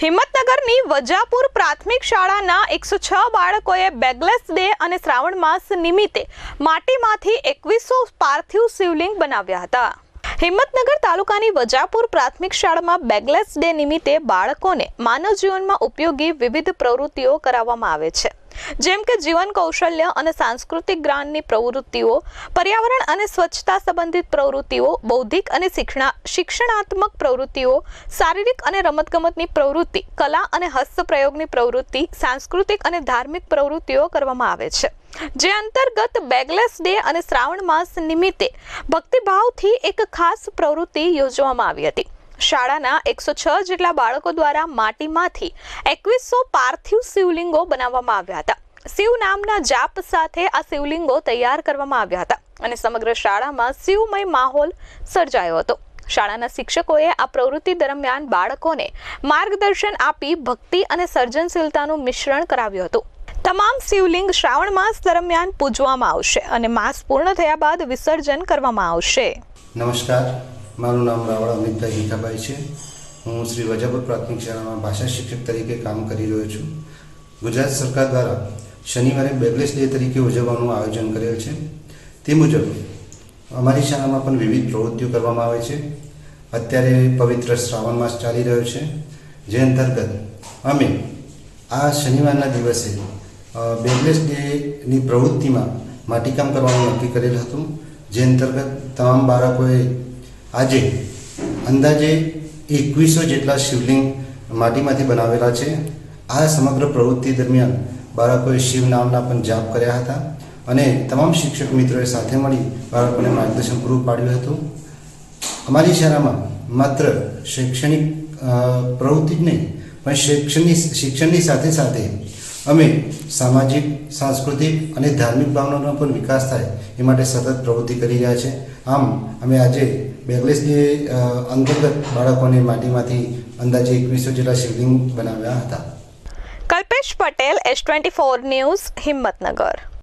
હિંમતનગરની વજાપુર પ્રાથમિક શાળાના એકસો છ બાળકોએ બેગલેસ ડે અને શ્રાવણ માસ નિમિત્તે માટીમાંથી એકવીસો પાર્થિવ શિવલિંગ બનાવ્યા હતા. હિંમતનગર તાલુકાની વજાપુર પ્રાથમિક શાળામાં બેગલેસ ડે નિમિત્તે બાળકોને માનવ જીવનમાં ઉપયોગી વિવિધ પ્રવૃત્તિઓ કરાવવામાં આવે છે. જેમ કે જીવન કૌશલ્ય અને સાંસ્કૃતિક જ્ઞાનની પ્રવૃત્તિઓ, પર્યાવરણ અને સ્વચ્છતા સંબંધિત પ્રવૃત્તિઓ, બૌદ્ધિક અને શિક્ષણા, શિક્ષણાત્મક પ્રવૃત્તિઓ, શારીરિક અને રમતગમતની પ્રવૃત્તિ, કલા અને હસ્તપ્રયોગની પ્રવૃત્તિ, સાંસ્કૃતિક અને ધાર્મિક પ્રવૃત્તિઓ કરવામાં આવે છે. જે અંતર્ગત બેગલેસ ડે અને શ્રાવણ માસ નિમિત્તે ભક્તિભાવથી એક ખાસ પ્રવૃત્તિ યોજવામાં આવી હતી. શાળાના એકસો છ જેટલા બાળકો દ્વારા માટીમાંથી એકવીસો પાર્થિવ શિવલિંગો બનાવવામાં આવ્યા હતા. શિવ નામના જાપ સાથે આ શિવલિંગો તૈયાર કરવામાં આવ્યા હતા અને સમગ્ર શાળામાં શિવમય માહોલ સર્જાયો હતો. શાળાના શિક્ષકોએ આ પ્રવૃત્તિ દરમિયાન બાળકોને માર્ગદર્શન આપી ભક્તિ અને સર્જનશીલતાનું મિશ્રણ કરાવ્યું હતું. તમામ શિવલિંગ શ્રાવણ માસ દરમિયાન પૂજવામાં આવશે અને માસ પૂર્ણ થયા બાદ વિસર્જન કરવામાં આવશે. નમસ્કાર. મારું નામ રાવળ અમિતભાઈ ગીતાભાઈ છે. હું શ્રી વજાપુર પ્રાથમિક શાળામાં ભાષા શિક્ષક તરીકે કામ કરી રહ્યો છું. ગુજરાત સરકાર દ્વારા શનિવારે બેગલેસ ડે તરીકે ઉજવવાનું આયોજન કરેલ છે. તે મુજબ અમારી શાળામાં પણ વિવિધ પ્રવૃત્તિઓ કરવામાં આવે છે. અત્યારે પવિત્ર શ્રાવણ માસ ચાલી રહ્યો છે. જે અંતર્ગત અમે આ શનિવારના દિવસે બેગલેસ ડેની પ્રવૃત્તિમાં માટીકામ કરવાનું નક્કી કરેલ હતું. જે અંતર્ગત તમામ બાળકોએ આજે અંદાજે એકવીસો જેટલા શિવલિંગ માટીમાંથી બનાવેલા છે. આ સમગ્ર પ્રવૃત્તિ દરમિયાન બાળકોએ શિવ નામના પણ જાપ કર્યા હતા અને તમામ શિક્ષક મિત્રોએ સાથે મળી બાળકોને માર્ગદર્શન પૂરું પાડ્યું હતું. અમારી શાળામાં માત્ર શૈક્ષણિક પ્રવૃત્તિ જ નહીં, પણ શૈક્ષણિક, શિક્ષણની સાથે સાથે અમે સામાજિક, સાંસ્કૃતિક અને ધાર્મિક ભાવનાનો પણ વિકાસ થાય એ માટે સતત પ્રવૃત્તિ કરી રહ્યા છે. આમ, અમે આજે બેગલેસ અંતર્ગત બાળકોને માટીમાંથી અંદાજે એકવીસો જેટલા શિવલિંગ બનાવ્યા હતા. Kalpesh Patel, S twenty four news, Himmatnagar.